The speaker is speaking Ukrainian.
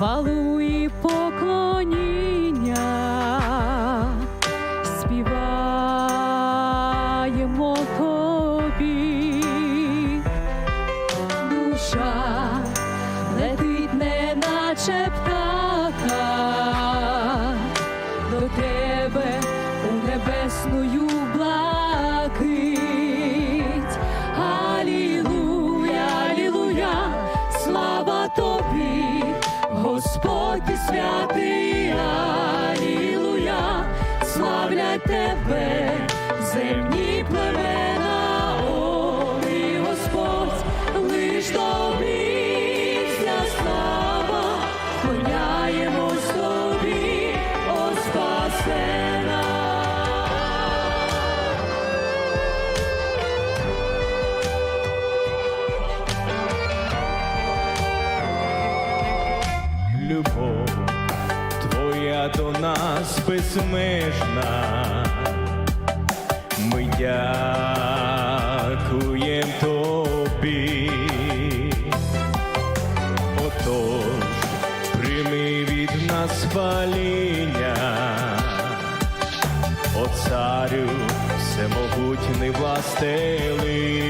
Follow. Господь ти святий, алілуя, славлять тебе, до нас безмежна. Ми дякуєм тобі. Отож, прийми від нас хваління, о царю всемогутній властелин.